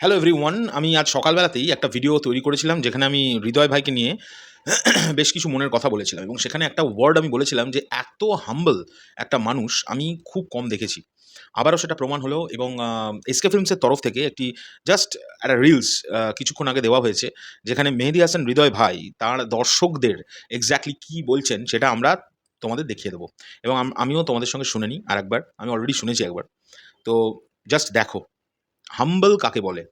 Hello everyone আমি আজ সকালবেলাতেই একটা ভিডিও তৈরি করেছিলাম, যেখানে আমি হৃদয় ভাইকে নিয়ে বেশ কিছু মনের কথা বলেছিলাম এবং সেখানে একটা ওয়ার্ড আমি বলেছিলাম যে, এত হাম্বল একটা মানুষ আমি খুব কম দেখেছি। আবারও সেটা প্রমাণ হলো এবং এসকে ফিল্মসের তরফ থেকে একটি জাস্ট একটা রিলস কিছুক্ষণ আগে দেওয়া হয়েছে, যেখানে মেহেদি হাসান, হৃদয় ভাই, তার দর্শকদের এক্স্যাক্টলি কী বলছেন সেটা আমরা তোমাদের দেখিয়ে দেবো। এবং আমিও তোমাদের সঙ্গে শুনে নিই আর একবার আমি অলরেডি শুনেছি একবার। তো জাস্ট দেখো। হাম্বল কাকে বলে?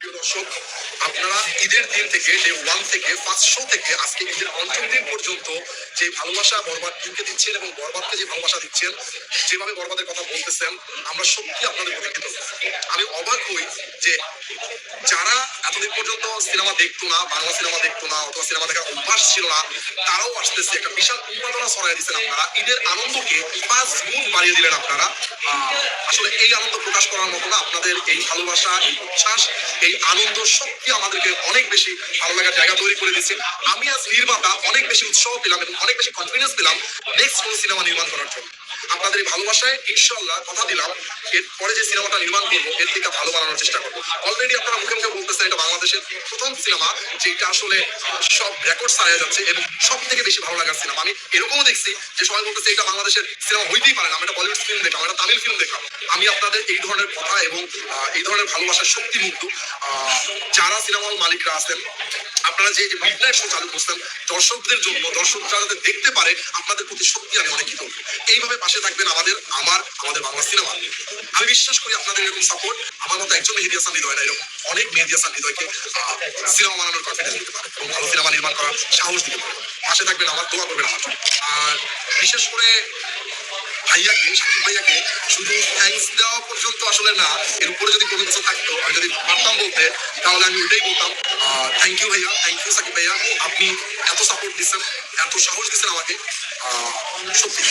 দর্শক আপনারা ঈদের দিন থেকে ডে ওয়ান থেকে ফার্স্ট শো থেকে, আজকে ঈদের পঞ্চম দিন পর্যন্ত যে ভালোবাসা বরবাদ টিমকে দিচ্ছেন এবং বরবাদকে যে ভালোবাসা দিচ্ছেন, যেভাবে বরবাদের কথা বলতেছেন, আমরা সত্যি আপনাদের প্রতি আমি অবাক হই যে যারা এতদিন পর্যন্ত সিনেমা দেখতো না, বাংলা সিনেমা দেখতো না, অথবা সিনেমা দেখার অভ্যাস ছিল না, তারাও আসতেছে, একটা বিশাল উন্মাদনা ছড়াই দিচ্ছেন আপনারা। ঈদের আনন্দকে পাঁচ গুণ বাড়িয়ে দিলেন আপনারা। আসলে এই আনন্দ প্রকাশ করার মতো না, আপনাদের এই ভালোবাসা, এই উচ্ছ্বাস, এই আনন্দ সত্যি আমাদেরকে অনেক বেশি ভালো লাগার জায়গা তৈরি করে দিচ্ছে। আমি আজ নির্মাতা, অনেক বেশি উৎসাহ পেলাম এবং অনেক বেশি কনফিডেন্স পেলাম নেক্সট কোনো সিনেমা নির্মাণ করার জন্য। আপনাদের এই ভালোবাসায় ইনশাল্লাহ কথা দিলাম, এরপরে যে সিনেমাটা নির্মাণ করব, এর থেকে ভালো বানানোর চেষ্টা করব। অলরেডি আপনারা মুখে মুখে বলতেছেন এটা বাংলাদেশের প্রথম সিনেমা যেটা আসলে সব রেকর্ড ছাড়িয়ে যাচ্ছে এবং সব থেকে বেশি ভালো লাগার সিনেমা। আমি এরকমও দেখছি যে সবাই বলতেছে এটা বাংলাদেশের সিনেমা হইতেই পারে না। আমি একটা বলিউড ফিল্ম দেখলাম একটা তামিল ফিল্ম দেখলাম আমি আপনাদের এই ধরনের কথা এবং এই ধরনের ভালোবাসার শক্তি মুগ্ধ যারা সিনেমা মালিকরা আছেন, আপনারা যে মিডনাইট শো চালু করছেন, দর্শকদের জন্য, দর্শকরা যাতে দেখতে পারে, আপনাদের প্রতি সত্যি আমি অনেক কৃতজ্ঞ। এইভাবে পাশে থাকবেন আমাদের, আমার, আমাদের বাংলা সিনেমা। আমি বিশ্বাস করি আপনাদের এরকম সাপোর্ট আমার মতো একজন মেহেদি হাসান হৃদয় না এরকম অনেক মেহেদি হাসান হৃদয়কে সিনেমা বানানোর কনফিডেন্স দিতে পারে এবং ভালো সিনেমা নির্মাণ করার সাহস দিতে পারে পাশে থাকবেন, আমার দোয়া করবেন আমার। আর বিশেষ করে ভাইয়াকে, সাকিব ভাইয়াকে, শুধু থ্যাঙ্কস দেওয়া পর্যন্ত আসলে না, এর উপরে যদি কোনো কিছু থাকতো, আমি যদি পারতাম বলতে, তাহলে আমি ওইটাই বলতাম। থ্যাংক ইউ ভাইয়া থ্যাংক ইউ সাকিব ভাইয়া। আপনি এত সাপোর্ট দিচ্ছেন এত সাহস দিচ্ছেন আমাকে। সত্যি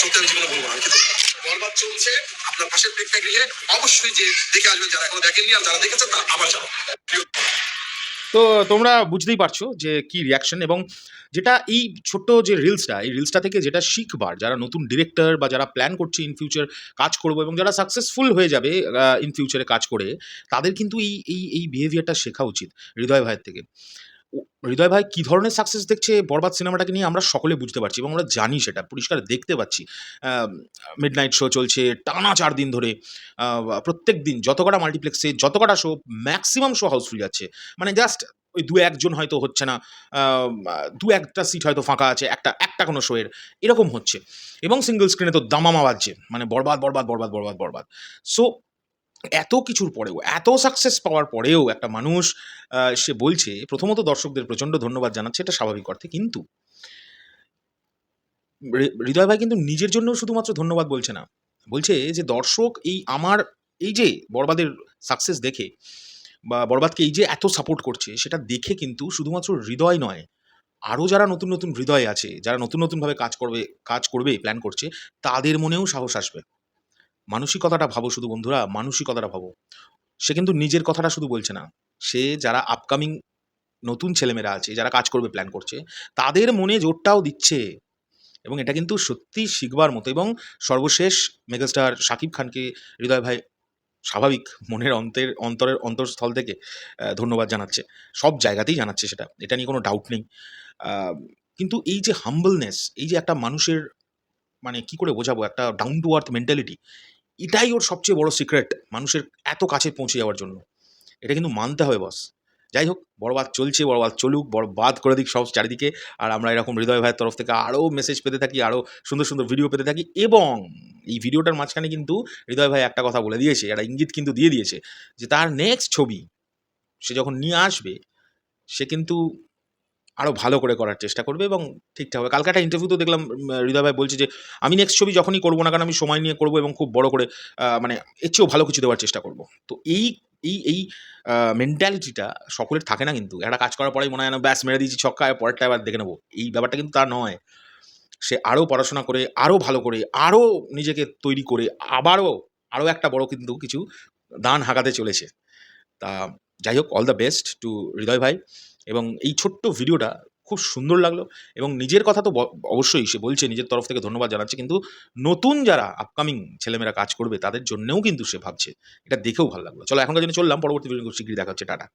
সত্যি আমি জীবনে বলব আমি বরবাদ চলছে, আপনার পাশের প্রেক্ষাগৃহে অবশ্যই যে দেখে আসবেন, যারা এখনও দেখেননি আর যারা দেখেছেন, তারা আবার যাবেন তো তোমরা বুঝতেই পারছ যে কি রিয়াকশন এবং যেটা এই ছোট্ট যে রিলসটা এই রিলসটা থেকে যেটা শিখবার, যারা নতুন ডিরেক্টর বা যারা প্ল্যান করছে ইন ফিউচার কাজ করব এবং যারা সাকসেসফুল হয়ে যাবে ইন ফিউচারে কাজ করে, তাদের কিন্তু এই এই এই বিহেভিয়ারটা শেখা উচিত হৃদয় ভাইয়ের থেকে। হৃদয় ভাই, কী ধরনের সাকসেস দেখছে বরবাদ সিনেমাটাকে নিয়ে আমরা সকলে বুঝতে পারছি এবং আমরা জানি সেটা, পরিষ্কার দেখতে পাচ্ছি। মিড নাইট শো চলছে টানা চার দিন ধরে। প্রত্যেক দিন যত কটা মাল্টিপ্লেক্সে যত কটা শো ম্যাক্সিমাম শো হাউসফুল যাচ্ছে। মানে জাস্ট ওই দু একজন হয়তো হচ্ছে না দু একটা সিট হয়তো ফাঁকা আছে, একটা একটা কোনো শোয়ের এরকম হচ্ছে। এবং সিঙ্গেল স্ক্রিনে তো দামামা বাজছে। মানে বরবাদ বরবাদ বরবাদ বরবাদ বরবাদ। সো এত কিছুর পরেও, এত সাকসেস পাওয়ার পরেও একটা মানুষ সে বলছে, প্রথমত দর্শকদের প্রচণ্ড ধন্যবাদ জানাচ্ছে, এটা স্বাভাবিক অর্থে। কিন্তু হৃদয় ভাই কিন্তু নিজের জন্য শুধুমাত্র ধন্যবাদ বলছে না। বলছে যে, দর্শক এই আমার, এই যে বরবাদের সাকসেস দেখে বা বরবাদকে এই যে এত সাপোর্ট করছে, সেটা দেখে কিন্তু শুধুমাত্র হৃদয় নয়, আরও যারা নতুন নতুন হৃদয় আছে, যারা নতুন নতুনভাবে কাজ করবে কাজ করবে প্ল্যান করছে, তাদের মনেও সাহস আসবে। মানসিকতাটা ভাবো শুধু বন্ধুরা, মানসিকতাটা ভাবো। সে কিন্তু নিজের কথাটা শুধু বলছে না। সে যারা আপকামিং নতুন ছেলেমেয়েরা আছে, যারা কাজ করবে প্ল্যান করছে, তাদের মনে জোরটাও দিচ্ছে। এবং এটা কিন্তু সত্যি শিখবার মতো এবং সর্বশেষ মেগাস্টার শাকিব খানকে হৃদয় ভাই স্বাভাবিক মনের অন্তের, অন্তরের অন্তরস্থল থেকে ধন্যবাদ জানাচ্ছে। সব জায়গাতেই জানাচ্ছে সেটা। এটা নিয়ে কোনো ডাউট নেই। কিন্তু এই যে হাম্বলনেস এই যে একটা মানুষের মানে কি করে বোঝাবো? একটা ডাউন টু আর্থ মেন্টালিটি এটাই ওর সবচেয়ে বড় সিক্রেট মানুষের এত কাছে পৌঁছে যাওয়ার জন্য। এটা কিন্তু মানতে হবে বস যাই হোক বড়বাদ চলছে বড়বাদ চলুক বড়বাদ করে দিক সব চারিদিকে, আর আমরা এরকম হৃদয় ভাইয়ের তরফ থেকে আরও মেসেজ পেতে থাকি আরও সুন্দর সুন্দর ভিডিও পেতে থাকি, এবং এই ভিডিওটার মাঝখানে কিন্তু হৃদয় ভাই একটা কথা বলে দিয়েছে, একটা ইঙ্গিত কিন্তু দিয়ে দিয়েছে, যে তার নেক্সট ছবি, সে যখন নিয়ে আসবে, সে কিন্তু আরও ভালো করে করার চেষ্টা করবে এবং ঠিকঠাক হবে। কালকে একটা ইন্টারভিউ তো দেখলাম হৃদয় ভাই বলছে যে, আমি নেক্সট ছবি যখনই করব না কারণ আমি সময় নিয়ে করব এবং খুব বড় করে মানে এর চেয়েও ভালো কিছু দেওয়ার চেষ্টা করব। তো এই এই এই মেন্টালিটিটা সকলের থাকে না কিন্তু। একটা কাজ করার পরেই মনে হয় না ব্যাস মেরে দিয়েছি, ছক্কা পরেরটা এবার দেখে নেব। এই ব্যাপারটা কিন্তু তা নয়। সে আরও পড়াশোনা করে আরও ভালো করে আরও নিজেকে তৈরি করে, আবারও আরও একটা বড় কিন্তু কিছু দান হাঁকাতে চলেছে। তা যাই হোক all the best to Hridoy ভাই। এবং এই ছোট্ট ভিডিওটা খুব সুন্দর লাগল এবং নিজের কথা তো অবশ্যই সে বলছে, নিজের তরফ থেকে ধন্যবাদ জানাচ্ছে। কিন্তু নতুন যারা আপকামিং ছেলেমেয়েরা কাজ করবে, তাদের জন্যেও কিন্তু সে ভাবছে। এটা দেখেও ভালো লাগল। চলো এখনকার জন্য চললাম, পরবর্তী ভিডিও শীঘ্রই দেখা হচ্ছে। টাটা।